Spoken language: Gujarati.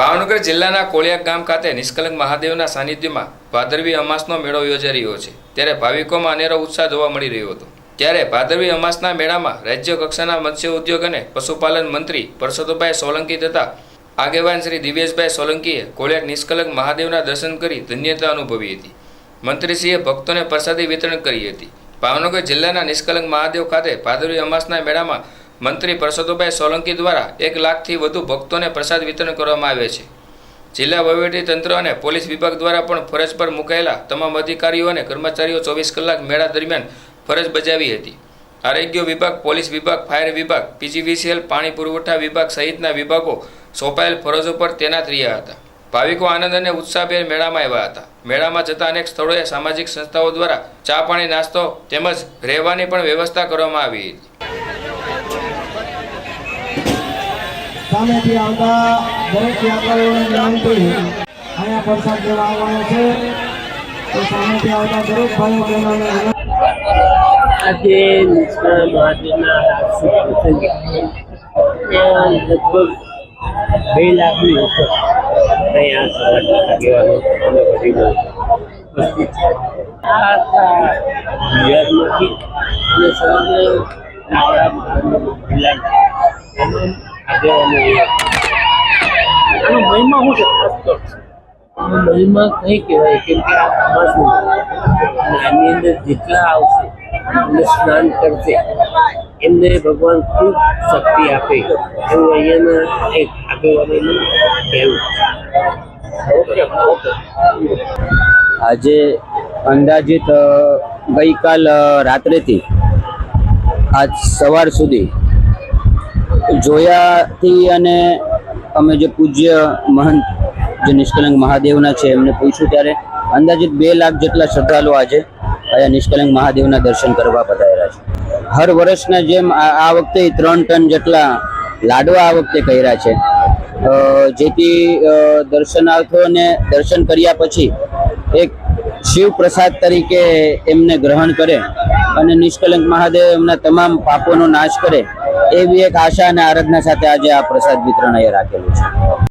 ભાવનગર જિલ્લાના કોળિયા ગામ ખાતે નિષ્કલંક મહાદેવના સાનિધ્યમાં ભાદરવી અમાસનો મેળો યોજાઈ રહ્યો છે. ત્યારે ભાવિકોમાં અનેરો ઉત્સાહ જોવા મળી રહ્યો હતો. ત્યારે ભાદરવી અમાસના મેળામાં રાજ્ય કક્ષાના મત્સ્ય ઉદ્યોગ અને પશુપાલન મંત્રી પરસોદભાઈ સોલંકી તથા આગેવાન શ્રી દિવેશભાઈ સોલંકીએ કોળિયાક નિષ્કલંક મહાદેવના દર્શન કરી ધન્યતા અનુભવી હતી. મંત્રીશ્રીએ ભક્તોને પ્રસાદી વિતરણ કરી હતી. ભાવનગર જિલ્લાના નિષ્કલંક મહાદેવ ખાતે ભાદરવી અમાસના મેળામાં મંત્રી પરસોત્તમભાઈ સોલંકી દ્વારા એક લાખથી વધુ ભક્તોને પ્રસાદ વિતરણ કરવામાં આવે છે. જિલ્લા તંત્ર અને પોલીસ વિભાગ દ્વારા પણ ફરજ પર મુકાયેલા તમામ અધિકારીઓ અને કર્મચારીઓ ચોવીસ કલાક મેળા દરમિયાન ફરજ બજાવી હતી. આરોગ્ય વિભાગ, પોલીસ વિભાગ, ફાયર વિભાગ, પીજીવીસીએલ, પાણી પુરવઠા વિભાગ સહિતના વિભાગો સોંપાયેલ ફરજો પર તૈનાત રહ્યા હતા. ભાવિકો આનંદ અને ઉત્સાહભેર મેળામાં આવ્યા હતા. મેળામાં જતા અનેક સ્થળોએ સામાજિક સંસ્થાઓ દ્વારા ચા પાણી નાસ્તો તેમજ રહેવાની પણ વ્યવસ્થા કરવામાં આવી હતી. સામેથી આવતા દરેક યાત્રાઓને વિનંતી. અહીંયા પ્રસાદ લેવા આવવાનો છે. તો સામેથી આવતા દરેક ભાઈઓ બહેનોને આજે નિષ્ઠા મહાદેવના લગભગ બે લાખની ઉપર અહીંયા સમાજના આગેવાનો અને વડીલો ઉપસ્થિત છે. અને સમગ્ર આપણા જિલ્લાના આનો મહિમા શું છે? ખાસ તો મહિમા કઈ કહેવાય કેમ કે આ આની અંદર જેટલા આવશે અને સ્નાન કરશે એમને ભગવાન ખૂબ શક્તિ આપે. એવું અહીંયાના એક આગેવાનોનું કહેવું આજે અંદાજિત ગઈકાલ રાત્રેથી આજ સવાર સુધી જોયાથી અને અમે જે પૂજ્ય મહંત, જે નિષ્કલંક મહાદેવના છે, એમને પૂછ્યું ત્યારે અંદાજિત બે લાખ જેટલા શ્રદ્ધાળુઓ આજે અહીંયા નિષ્કલંક મહાદેવના દર્શન કરવા પધાર્યા છે. હર વર્ષના જેમ આ આ વખતે ત્રણ ટન જેટલા લાડવા આ વખતે કર્યા છે. જેથી દર્શનાર્થોને દર્શન કર્યા પછી એક શિવ પ્રસાદ તરીકે એમને ગ્રહણ કરે અને નિષ્કલંક મહાદેવ એમના તમામ પાપોનો નાશ કરે એવી એક આશા અને આરાધના સાથે આજે આ પ્રસાદ વિતરણ અહીંયા રાખેલું છે.